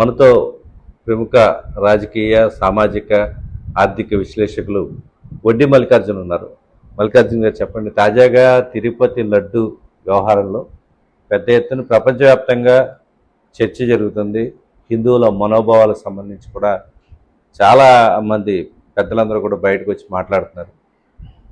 మనతో ప్రముఖ రాజకీయ సామాజిక ఆర్థిక విశ్లేషకులు వడ్డీ మల్లికార్జున ఉన్నారు. మల్లికార్జున్ గారు చెప్పండి తాజాగా తిరుపతి లడ్డు వ్యవహారంలో పెద్ద ఎత్తున ప్రపంచవ్యాప్తంగా చర్చ జరుగుతుంది. హిందువుల మనోభావాలకు సంబంధించి కూడా చాలా మంది పెద్దలందరూ కూడా బయటకు వచ్చి మాట్లాడుతున్నారు.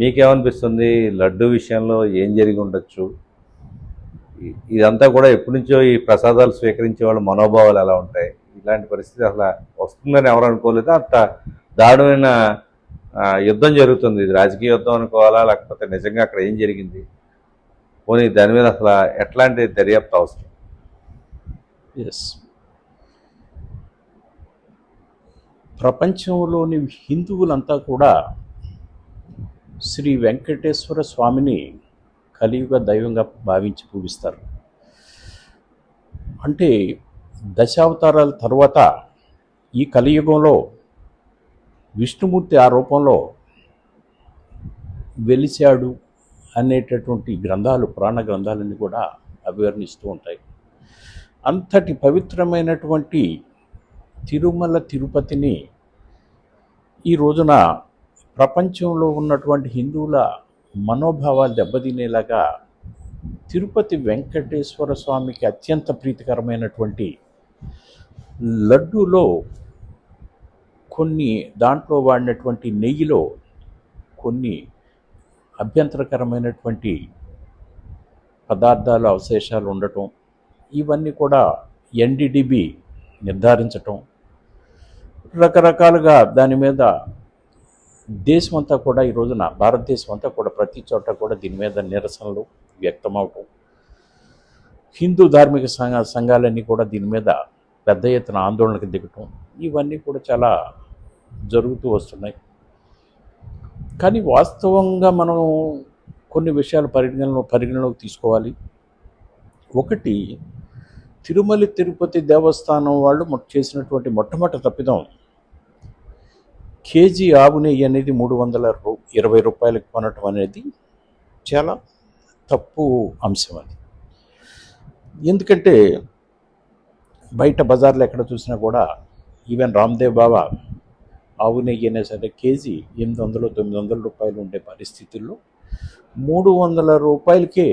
మీకేమనిపిస్తుంది? లడ్డు విషయంలో ఏం జరిగి ఉండొచ్చు? ఇదంతా కూడా ఎప్పటి నుంచో ఈ ప్రసాదాలు స్వీకరించే వాళ్ళ మనోభావాలు ఎలా ఉంటాయి? ఇలాంటి పరిస్థితి అసలు వస్తుందని ఎవరు అనుకోలేదు. అంత దారుణమైన యుద్ధం జరుగుతుంది. ఇది రాజకీయ యుద్ధం అనుకోవాలా? లేకపోతే నిజంగా అక్కడ ఏం జరిగింది? పోనీ దాని మీద అసలు ఎట్లాంటి దర్యాప్తు అవసరం? ఎస్ ప్రపంచంలోని హిందువులంతా కూడా శ్రీ వెంకటేశ్వర స్వామిని కలియుగ దైవంగా భావించి పూజిస్తారు. అంటే దశావతారాల తర్వాత ఈ కలియుగంలో విష్ణుమూర్తి ఆ రూపంలో వెలిశాడు అనేటటువంటి గ్రంథాలు పురాణ గ్రంథాలన్నీ కూడా అభివర్ణిస్తూ ఉంటాయి. అంతటి పవిత్రమైనటువంటి తిరుమల తిరుపతిని ఈ రోజున ప్రపంచంలో ఉన్నటువంటి హిందువుల మనోభావాలు దెబ్బతినేలాగా తిరుపతి వెంకటేశ్వర స్వామికి అత్యంత ప్రీతికరమైనటువంటి లడ్డూలో కొన్ని దాంట్లో వాడినటువంటి నెయ్యిలో కొన్ని అభ్యంతరకరమైనటువంటి పదార్థాలు అవశేషాలు ఉండటం ఇవన్నీ కూడా ఎన్డీడీబీ నిర్ధారించటం రకరకాలుగా దాని మీద దేశం అంతా కూడా ఈ రోజున భారతదేశం అంతా కూడా ప్రతి చోట కూడా దీని మీద నిరసనలు వ్యక్తమవటం హిందూ ధార్మిక సంఘ సంఘాలన్నీ కూడా దీని మీద పెద్ద ఎత్తున ఆందోళనకు దిగటం. ఇవన్నీ కూడా చాలా జరుగుతూ వస్తున్నాయి. కానీ వాస్తవంగా మనం కొన్ని విషయాలు పరిగణన పరిగణలోకి తీసుకోవాలి. ఒకటి తిరుమల తిరుపతి దేవస్థానం వాళ్ళు చేసినటువంటి మొట్టమొదటి తప్పిదం కేజీ ఆవు నెయ్యి అనేది మూడు వందల రూ ఇరవై రూపాయలకు కొనటం అనేది చాలా తప్పు అంశం అది. ఎందుకంటే బయట బజార్లో ఎక్కడ చూసినా కూడా ఈవెన్ రామ్దేవ్ బాబా ఆవు నెయ్యి అయినా సరే కేజీ ఎనిమిది వందలు తొమ్మిది వందల రూపాయలు ఉండే పరిస్థితుల్లో మూడు వందల రూపాయలకే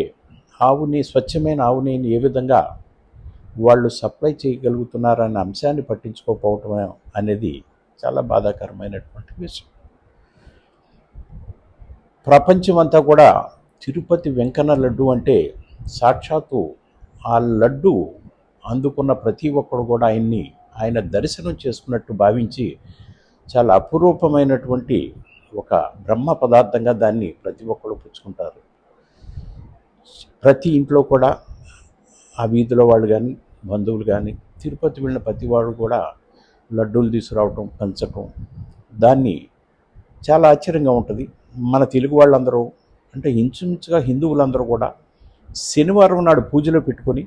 ఆవుని స్వచ్ఛమైన ఆవు నెయ్యిని ఏ విధంగా వాళ్ళు సప్లై చేయగలుగుతున్నారనే అంశాన్ని పట్టించుకోకపోవటం అనేది చాలా బాధాకరమైనటువంటి విషయం. ప్రపంచం అంతా కూడా తిరుపతి వెంకన్న లడ్డు అంటే సాక్షాత్తు ఆ లడ్డు అందుకున్న ప్రతి ఒక్కడు కూడా ఆయన్ని ఆయన దర్శనం చేసుకున్నట్టు భావించి చాలా అపురూపమైనటువంటి ఒక బ్రహ్మ పదార్థంగా దాన్ని ప్రతి ఒక్కరు పుచ్చుకుంటారు. ప్రతి ఇంట్లో కూడా ఆ వీధిలో వాళ్ళు కానీ బంధువులు కానీ తిరుపతి వెళ్ళిన ప్రతి వాడు కూడా లడ్డూలు తీసుకురావటం పంచటం. దాన్ని చాలా ఆశ్చర్యంగా ఉంటుంది. మన తెలుగు వాళ్ళందరూ అంటే ఇంచుమించుగా హిందువులందరూ కూడా శనివారం నాడు పూజలో పెట్టుకొని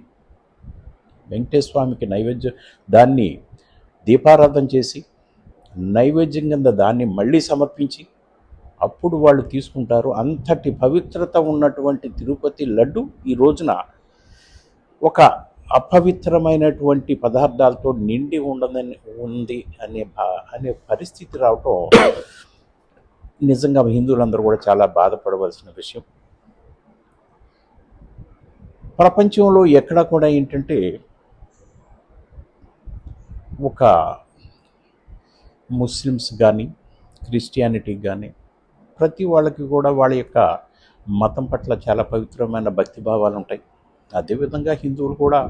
వెంకటేశ్వర స్వామికి నైవేద్యం దాన్ని దీపారాధన చేసి నైవేద్యం కింద దాన్ని మళ్ళీ సమర్పించి అప్పుడు వాళ్ళు తీసుకుంటారు. అంతటి పవిత్రత ఉన్నటువంటి తిరుపతి లడ్డు ఈ రోజున ఒక అపవిత్రమైనటువంటి పదార్థాలతో నిండి ఉండదని ఉంది అనే భా- అనే పరిస్థితి రావటం నిజంగా హిందువులందరూ కూడా చాలా బాధపడవలసిన విషయం. ప్రపంచంలో ఎక్కడ కూడా ఏంటంటే ఒక ముస్లిమ్స్ కానీ క్రిస్టియానిటీ కానీ ప్రతి వాళ్ళకి కూడా వాళ్ళ యొక్క మతం పట్ల చాలా పవిత్రమైన భక్తి భావాలు ఉంటాయి. అదేవిధంగా హిందువులు కూడా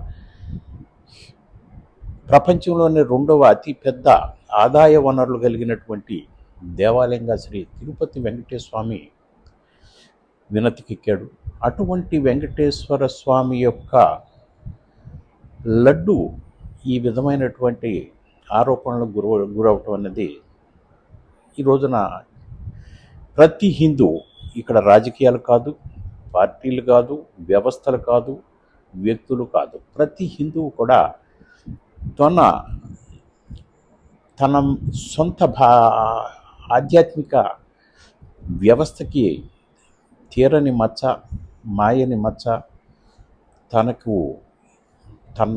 ప్రపంచంలోనే రెండవ అతిపెద్ద ఆదాయ వనరులు కలిగినటువంటి దేవాలయంగా శ్రీ తిరుపతి వెంకటేశ్వర స్వామి వినతికెక్కాడు. అటువంటి వెంకటేశ్వర స్వామి యొక్క లడ్డు ఈ విధమైనటువంటి ఆరోపణలకు గుర గురవటం అనేది ఈ రోజున ప్రతి హిందూ ఇక్కడ రాజకీయాలు కాదు. పార్టీలు కాదు వ్యవస్థలు కాదు వ్యక్తులు కాదు. ప్రతి హిందువు కూడా తన తన సొంత భా ఆధ్యాత్మిక వ్యవస్థకి తీరని మచ్చ మాయని మచ్చ తనకు తన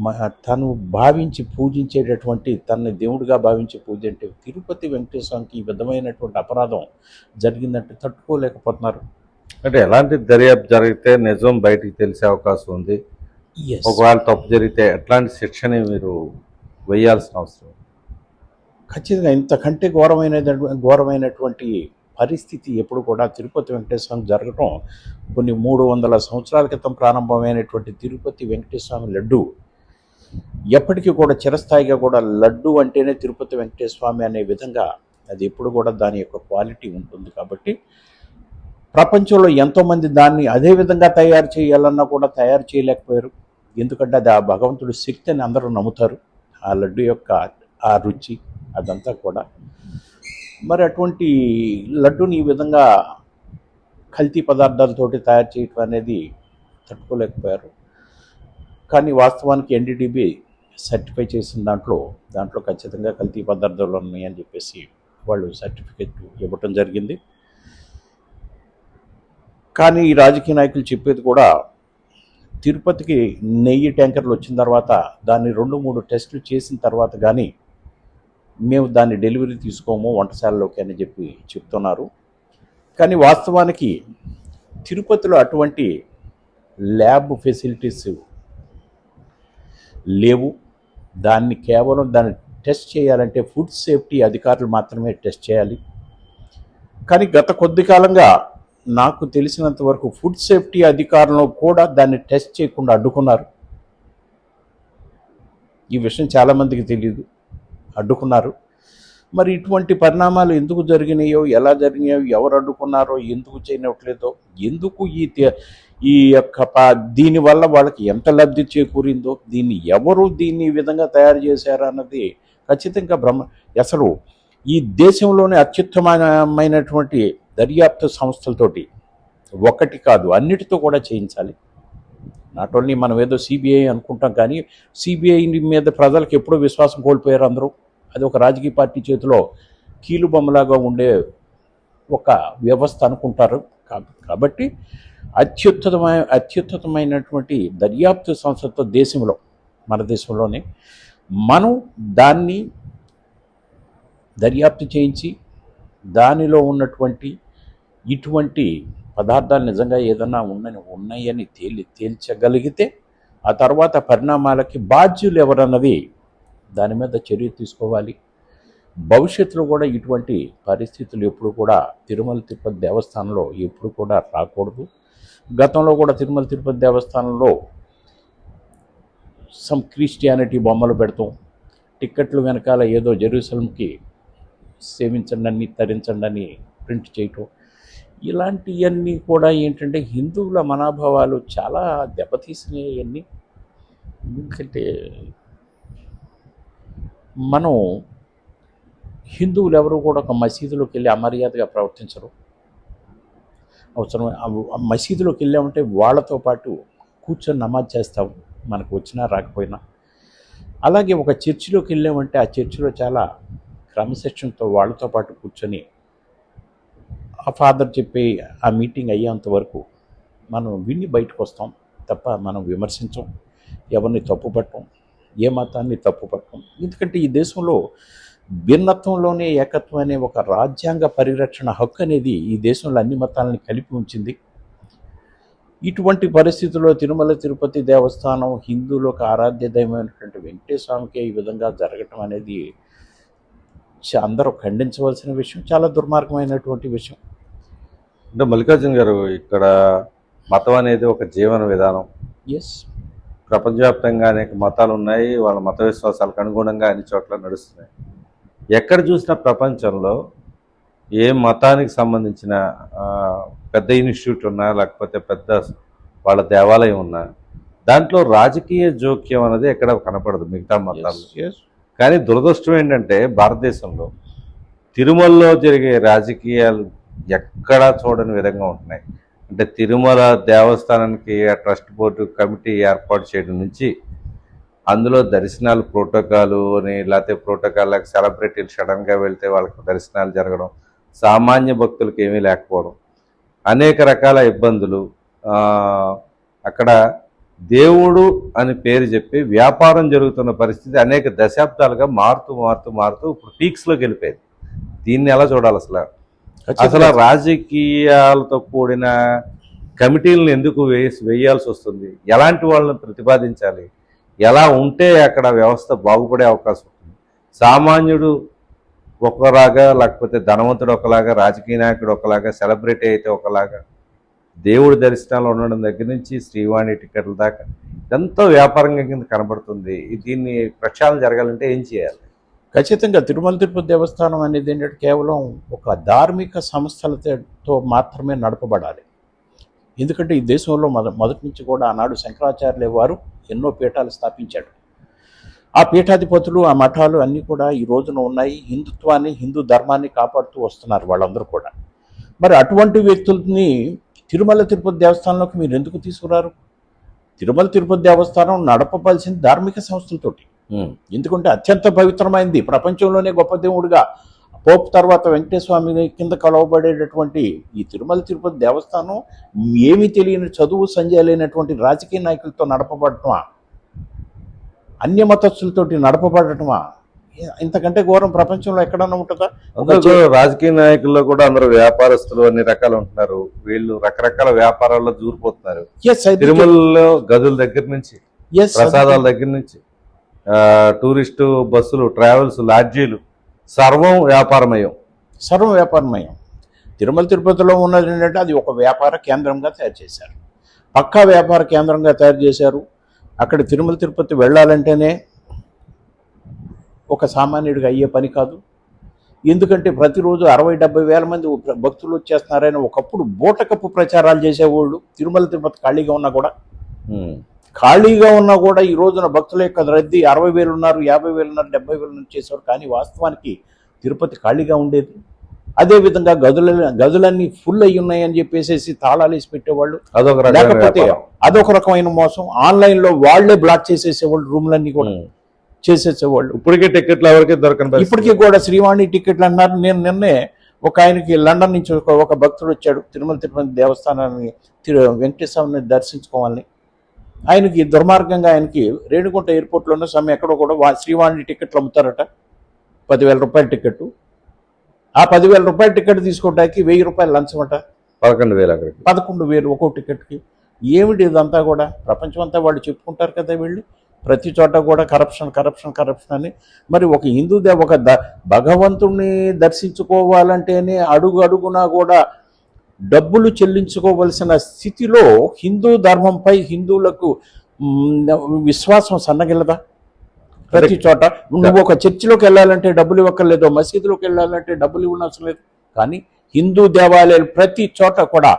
మ- తను భావించి పూజించేటటువంటి తనని దేవుడిగా భావించి పూజంటే తిరుపతి వెంకటేశ్వరానికి ఈ విధమైనటువంటి అపరాధం జరిగిందంటే తట్టుకోలేకపోతున్నారు. అంటే ఎలాంటి దర్యాప్తు జరిగితే నిజం బయటికి తెలిసే అవకాశం ఉంది. ఒకవేళ తప్పు జరిగితే ఎట్లాంటి శిక్షని మీరు వేయాల్సిన అవసరం? ఖచ్చితంగా ఇంతకంటే ఘోరమైన ఘోరమైనటువంటి పరిస్థితి ఎప్పుడు కూడా తిరుపతి వెంకటేశ్వరం జరగటం కొన్ని మూడు వందల సంవత్సరాల క్రితం ప్రారంభమైనటువంటి తిరుపతి వెంకటేశ్వర లడ్డు ఎప్పటికీ కూడా చిరస్థాయిగా కూడా లడ్డు అంటేనే తిరుపతి వెంకటేశ్వర అనే విధంగా అది ఎప్పుడు కూడా దాని యొక్క క్వాలిటీ ఉంటుంది కాబట్టి ప్రపంచంలో ఎంతోమంది దాన్ని అదే విధంగా తయారు చేయాలన్నా కూడా తయారు చేయలేకపోయారు. ఎందుకంటే అది ఆ భగవంతుడి శక్తి అని అందరూ నమ్ముతారు. ఆ లడ్డు యొక్క ఆ రుచి అదంతా కూడా. మరి అటువంటి లడ్డుని ఈ విధంగా కల్తీ పదార్థాలతోటి తయారు చేయటం అనేది తట్టుకోలేకపోయారు. కానీ వాస్తవానికి ఎన్డీడీబీ సర్టిఫై చేసిన దాంట్లో దాంట్లో ఖచ్చితంగా కల్తీ పదార్థాలు ఉన్నాయని చెప్పేసి వాళ్ళు సర్టిఫికెట్ ఇవ్వటం జరిగింది. కానీ ఈ రాజకీయ నాయకులు చెప్పేది కూడా తిరుపతికి నెయ్యి ట్యాంకర్లు వచ్చిన తర్వాత దాన్ని రెండు మూడు టెస్టులు చేసిన తర్వాత కానీ మేము దాన్ని డెలివరీ తీసుకోము వంటశాలలోకి అని చెప్పి చెప్తున్నారు. కానీ వాస్తవానికి తిరుపతిలో అటువంటి ల్యాబ్ ఫెసిలిటీస్ లేవు. దాన్ని కేవలం దాన్ని టెస్ట్ చేయాలంటే ఫుడ్ సేఫ్టీ అధికారులు మాత్రమే టెస్ట్ చేయాలి. కానీ గత కొద్ది కాలంగా నాకు తెలిసినంత వరకు ఫుడ్ సేఫ్టీ అధికారులు కూడా దాన్ని టెస్ట్ చేయకుండా అడ్డుకున్నారు. ఈ విషయం చాలామందికి తెలియదు అడ్డుకున్నారు. మరి ఇటువంటి పరిణామాలు ఎందుకు జరిగినాయో ఎలా జరిగినాయో ఎవరు అడ్డుకున్నారో ఎందుకు చేయనట్లేదో ఎందుకు ఈ ఈ యొక్క దీనివల్ల వాళ్ళకి ఎంత లబ్ధి చేకూరిందో దీన్ని ఎవరు దీన్ని విధంగా తయారు చేశారు అన్నది ఖచ్చితంగా బ్రహ్మ అసలు ఈ దేశంలోనే అత్యుత్తమమైనటువంటి దర్యాప్తు సంస్థలతోటి ఒకటి కాదు అన్నిటితో కూడా చేయించాలి. నాట్ ఓన్లీ మనం ఏదో సిబిఐ అనుకుంటాం కానీ సిబిఐ మీద ప్రజలకు ఎప్పుడో విశ్వాసం కోల్పోయారు అందరూ. అది ఒక రాజకీయ పార్టీ చేతిలో కీలుబొమ్మలాగా ఉండే ఒక వ్యవస్థ అనుకుంటారు. కాబట్టి అత్యుత్తమైన అత్యుత్తమైనటువంటి దర్యాప్తు సంస్థతో దేశంలో మన దేశంలోనే మనం దాన్ని దర్యాప్తు చేయించి దానిలో ఉన్నటువంటి ఇటువంటి పదార్థాలు నిజంగా ఏదన్నా ఉన్నని ఉన్నాయని తేలి తేల్చగలిగితే ఆ తర్వాత పరిణామాలకి బాధ్యులు ఎవరన్నది దాని మీద చర్య తీసుకోవాలి. భవిష్యత్తులో కూడా ఇటువంటి పరిస్థితులు ఎప్పుడు కూడా తిరుమల తిరుపతి దేవస్థానంలో ఎప్పుడు కూడా రాకూడదు. గతంలో కూడా తిరుమల తిరుపతి దేవస్థానంలో సమ్ క్రిస్టియానిటీ బొమ్మలు పెడతాం. టిక్కెట్లు వెనకాల ఏదో జెరూసలంకి సేవించండి అని తరించండి అని ప్రింట్ చేయటం. ఇలాంటివన్నీ కూడా ఏంటంటే హిందువుల మనోభావాలు చాలా దెబ్బతీసినాయన్నీ. ఎందుకంటే మనం హిందువులు ఎవరు కూడా ఒక మసీదులోకి వెళ్ళి అమర్యాదగా ప్రవర్తించరు. అవసరం ఆ మసీదులోకి వెళ్ళామంటే వాళ్ళతో పాటు కూర్చొని నమాజ్ చేస్తాం మనకు వచ్చినా రాకపోయినా. అలాగే ఒక చర్చిలోకి వెళ్ళామంటే ఆ చర్చిలో చాలా క్రమశిక్షణతో వాళ్ళతో పాటు కూర్చొని ఆ ఫాదర్ చెప్పి ఆ మీటింగ్ అయ్యేంత వరకు మనం విని బయటకు వస్తాం తప్ప మనం విమర్శించం ఎవరిని తప్పుపట్టం ఏ మతాన్ని తప్పుపట్టం ఎందుకంటే ఈ దేశంలో భిన్నత్వంలోనే ఏకత్వం అనే ఒక రాజ్యాంగ పరిరక్షణ హక్కు అనేది ఈ దేశంలో అన్ని మతాలని కలిపి ఉంచింది. ఇటువంటి పరిస్థితుల్లో తిరుమల తిరుపతి దేవస్థానం హిందువులకు ఆరాధ్య దైవమైనటువంటి వెంకటేశ్వర ఈ విధంగా జరగటం అనేది చ- అందరూ ఖండించవలసిన విషయం చాలా దుర్మార్గమైనటువంటి విషయం. అంటే మల్లికార్జున గారు ఇక్కడ మతం అనేది ఒక జీవన విధానం. ఎస్ ప్రపంచవ్యాప్తంగా అనేక మతాలు ఉన్నాయి వాళ్ళ మత విశ్వాసాలకు అనుగుణంగా అన్ని చోట్ల నడుస్తున్నాయి. ఎక్కడ చూసినా ప్రపంచంలో ఏ మతానికి సంబంధించిన పెద్ద ఇన్స్టిట్యూట్ ఉన్నా లేకపోతే పెద్ద వాళ్ళ దేవాలయం ఉన్నా దాంట్లో రాజకీయ జోక్యం అనేది ఎక్కడ కనపడదు మిగతా మతాల్లో. కానీ దురదృష్టం ఏంటంటే భారతదేశంలో తిరుమలలో జరిగే రాజకీయాలు ఎక్కడా చూడని విధంగా ఉంటున్నాయి. అంటే తిరుమల దేవస్థానానికి ఆ ట్రస్ట్ బోర్డు కమిటీ ఏర్పాటు చేయడం నుంచి అందులో దర్శనాలు ప్రోటోకాలు అని లేకపోతే ప్రోటోకాల్ సెలబ్రిటీలు సడన్గా వెళ్తే వాళ్ళకి దర్శనాలు జరగడం సామాన్య భక్తులకు ఏమీ లేకపోవడం అనేక రకాల ఇబ్బందులు అక్కడ దేవుడు అని పేరు చెప్పి వ్యాపారం జరుగుతున్న పరిస్థితి అనేక దశాబ్దాలుగా మారుతూ మారుతూ మారుతూ ఇప్పుడు పీక్స్లోకి వెళ్ళిపోయింది. దీన్ని ఎలా చూడాలి అసలు? అసలు రాజకీయాలతో కూడిన కమిటీలను ఎందుకు వేసి వేయాల్సి వస్తుంది? ఎలాంటి వాళ్ళని ప్రతిపాదించాలి? ఎలా ఉంటే అక్కడ వ్యవస్థ బాగుపడే అవకాశం ఉంటుంది? సామాన్యుడు ఒకలాగా లేకపోతే ధనవంతుడు ఒకలాగా రాజకీయ నాయకుడు ఒకలాగా సెలబ్రిటీ అయితే ఒకలాగా దేవుడి దర్శనాలు ఉండడం దగ్గర నుంచి శ్రీవాణి టికెట్ల దాకా ఎంతో వ్యాపారంగా కింద కనబడుతుంది. దీన్ని ప్రక్షాళన జరగాలంటే ఏం చేయాలి? ఖచ్చితంగా తిరుమల తిరుపతి దేవస్థానం అనేది ఏంటంటే కేవలం ఒక ధార్మిక సంస్థలతో మాత్రమే నడపబడాలి. ఎందుకంటే ఈ దేశంలో మొద మొదటి నుంచి కూడా ఆనాడు శంకరాచార్యుల వారు ఎన్నో పీఠాలు స్థాపించాడు ఆ పీఠాధిపతులు ఆ మఠాలు అన్నీ కూడా ఈ రోజున ఉన్నాయి. హిందుత్వాన్ని హిందూ ధర్మాన్ని కాపాడుతూ వస్తున్నారు వాళ్ళందరూ కూడా. మరి అటువంటి వ్యక్తుల్ని తిరుమల తిరుపతి దేవస్థానంలోకి మీరు ఎందుకు తీసుకురారు? తిరుమల తిరుపతి దేవస్థానం నడపవలసింది ధార్మిక సంస్థలతోటి. ఎందుకంటే అత్యంత పవిత్రమైంది. ప్రపంచంలోనే గొప్ప దేవుడిగా పోప్ తర్వాత వెంకటేశ్వమి కింద కొలవబడేటటువంటి ఈ తిరుమల తిరుపతి దేవస్థానం ఏమీ తెలియని చదువు సంజయ్ లేనటువంటి రాజకీయ నాయకులతో నడపబడటమా? అన్య మతస్థులతోటి నడపబడటమా? ఇంతకంటే ఘోరం ప్రపంచంలో ఎక్కడన్నా ఉంటుందా? రాజకీయ నాయకుల్లో కూడా అందరూ వ్యాపారస్తులు అన్ని రకాలు ఉంటున్నారు. వీళ్ళు రకరకాల వ్యాపారాల్లో దూరిపోతున్నారు. తిరుమలలో గదుల దగ్గర నుంచి ప్రసాదాల దగ్గర నుంచి. టూరిస్టు బస్సులు ట్రావెల్స్ లాడ్జీలు సర్వం వ్యాపారమయం. సర్వ వ్యాపారమయం. తిరుమల తిరుపతిలో ఉన్నది ఏంటంటే అది ఒక వ్యాపార కేంద్రంగా తయారు చేశారు. పక్కా వ్యాపార కేంద్రంగా తయారు చేశారు. అక్కడ తిరుమల తిరుపతి వెళ్ళాలంటేనే ఒక సామాన్యుడిగా అయ్యే పని కాదు. ఎందుకంటే ప్రతిరోజు అరవై డెబ్బై వేల మంది భక్తులు వచ్చేస్తున్నారని ఒకప్పుడు బూటకప్పు ప్రచారాలు చేసేవాళ్ళు తిరుమల తిరుపతి ఖాళీగా ఉన్నా కూడా. ఖాళీగా ఉన్నా కూడా ఈ రోజున భక్తుల యొక్క రద్దీ అరవై వేలు ఉన్నారు యాభై వేలు ఉన్నారు డెబ్బై వేలు ఉన్నారు చేసేవారు. కానీ వాస్తవానికి తిరుపతి ఖాళీగా ఉండేది. అదేవిధంగా గదుల గదులన్నీ ఫుల్ అయి ఉన్నాయని చెప్పేసి తాళాలు వేసి పెట్టేవాళ్ళు. అదొక లేకపోతే. అదొక రకమైన మోసం. ఆన్లైన్లో వాళ్ళే బ్లాక్ చేసేసేవాళ్ళు రూమ్లన్నీ కూడా. చేసేసేవాళ్ళు. ఇప్పటికే టికెట్లు ఎవరికి దొరకని పరిస్థితి. ఇప్పటికీ కూడా శ్రీవాణి టికెట్లు అన్నారు. నేను నిన్నే ఒక ఆయనకి లండన్ నుంచి ఒక ఒక భక్తుడు వచ్చాడు. తిరుమల తిరుపతి దేవస్థానాన్ని తిరు వెంకటేశ్వరుని దర్శించుకోవాలని. ఆయనకి దుర్మార్గంగా ఆయనకి రేణిగుంట ఎయిర్పోర్ట్లోనే సమ్మె ఎక్కడో కూడా వా- శ్రీవాణి టికెట్లు అమ్ముతారట. పదివేల రూపాయల టికెట్ ఆ పదివేల రూపాయల టికెట్ తీసుకోవడానికి వెయ్యి రూపాయలు లంచమట పదకొండు వేలు అక్కడికి. పదకొండు వేలు ఒక్కో టికెట్కి. ఏమిటి ఇదంతా కూడా? ప్రపంచం అంతా వాళ్ళు చెప్పుకుంటారు కదా వెళ్ళి. ప్రతి చోట కూడా కరప్షన్ కరప్షన్ కరప్షన్ అని. మరి ఒక హిందూ ఒక ద భగవంతుణ్ణి దర్శించుకోవాలంటేనే అడుగు అడుగునా కూడా డబ్బులు చెల్లించుకోవలసిన స్థితిలో హిందూ ధర్మంపై హిందువులకు విశ్వాసం సన్నగిల్లదా? ప్రతి చోట. నువ్వు ఒక చర్చిలోకి వెళ్ళాలంటే డబ్బులు ఇవ్వక్కర్లేదు మసీదులోకి వెళ్ళాలంటే డబ్బులు ఇవ్వనవసరం లేదు. కానీ హిందూ దేవాలయాలు ప్రతి చోట కూడా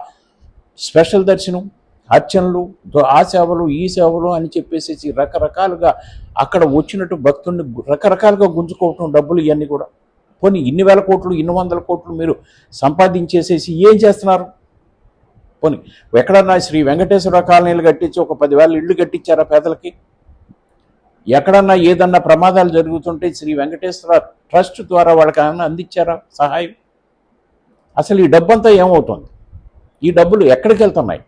స్పెషల్ దర్శనం అర్చనలు ఆ సేవలు ఈ సేవలు అని చెప్పేసి రకరకాలుగా అక్కడ వచ్చినట్టు భక్తుల్ని గు- రకరకాలుగా గుంజుకోవటం డబ్బులు ఇవన్నీ కూడా. కొన్ని ఇన్ని వేల కోట్లు ఇన్ని వందల కోట్లు మీరు సంపాదించేసేసి ఏం చేస్తున్నారు? పోనీ ఎక్కడన్నా శ్రీ వెంకటేశ్వర కాలనీలు కట్టించి ఒక పదివేల ఇళ్ళు కట్టించారా పేదలకి? ఎక్కడన్నా ఏదన్నా ప్రమాదాలు జరుగుతుంటే శ్రీ వెంకటేశ్వర ట్రస్ట్ ద్వారా వాళ్ళకి ఏమైనా అందించారా సహాయం? అసలు ఈ డబ్బంతా ఏమవుతుంది? ఈ డబ్బులు ఎక్కడికి వెళ్తున్నాయి?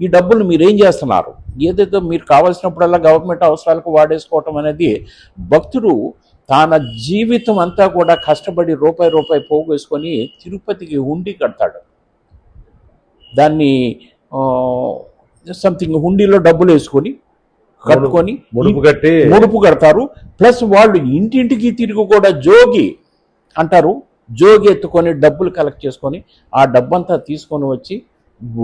ఈ డబ్బులు మీరేం చేస్తున్నారు? ఏదైతే మీరు కావాల్సినప్పుడల్లా గవర్నమెంట్ అవసరాలకు వాడేసుకోవటం అనేది భక్తుడు తన జీవితం అంతా కూడా కష్టపడి రూపాయి రూపాయి పోగేసుకొని తిరుపతికి హుండీ కడతాడు. దాన్ని సంథింగ్ హుండీలో డబ్బులు వేసుకొని కట్టుకొని ముడుపు కట్టి ముడుపు కడతారు. ప్లస్ వాళ్ళు ఇంటింటికి తిరిగి కూడా జోగి అంటారు. జోగి ఎత్తుకొని డబ్బులు కలెక్ట్ చేసుకొని ఆ డబ్బంతా తీసుకొని వచ్చి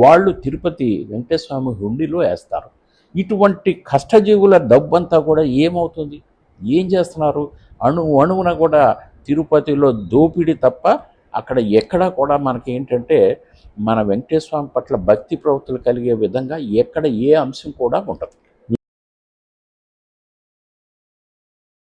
వాళ్ళు తిరుపతి వెంకటేశ్వర హుండీలో వేస్తారు. ఇటువంటి కష్టజీవుల డబ్బంతా కూడా ఏమవుతుంది? ఏం చేస్తున్నారు? అణు అణువున కూడా తిరుపతిలో దోపిడీ తప్ప అక్కడ ఎక్కడా కూడా మనకి ఏంటంటే మన వెంకటేశ్వర స్వామి పట్ల భక్తి ప్రవృత్తులు కలిగే విధంగా ఎక్కడ ఏ అంశం కూడా ఉండదు.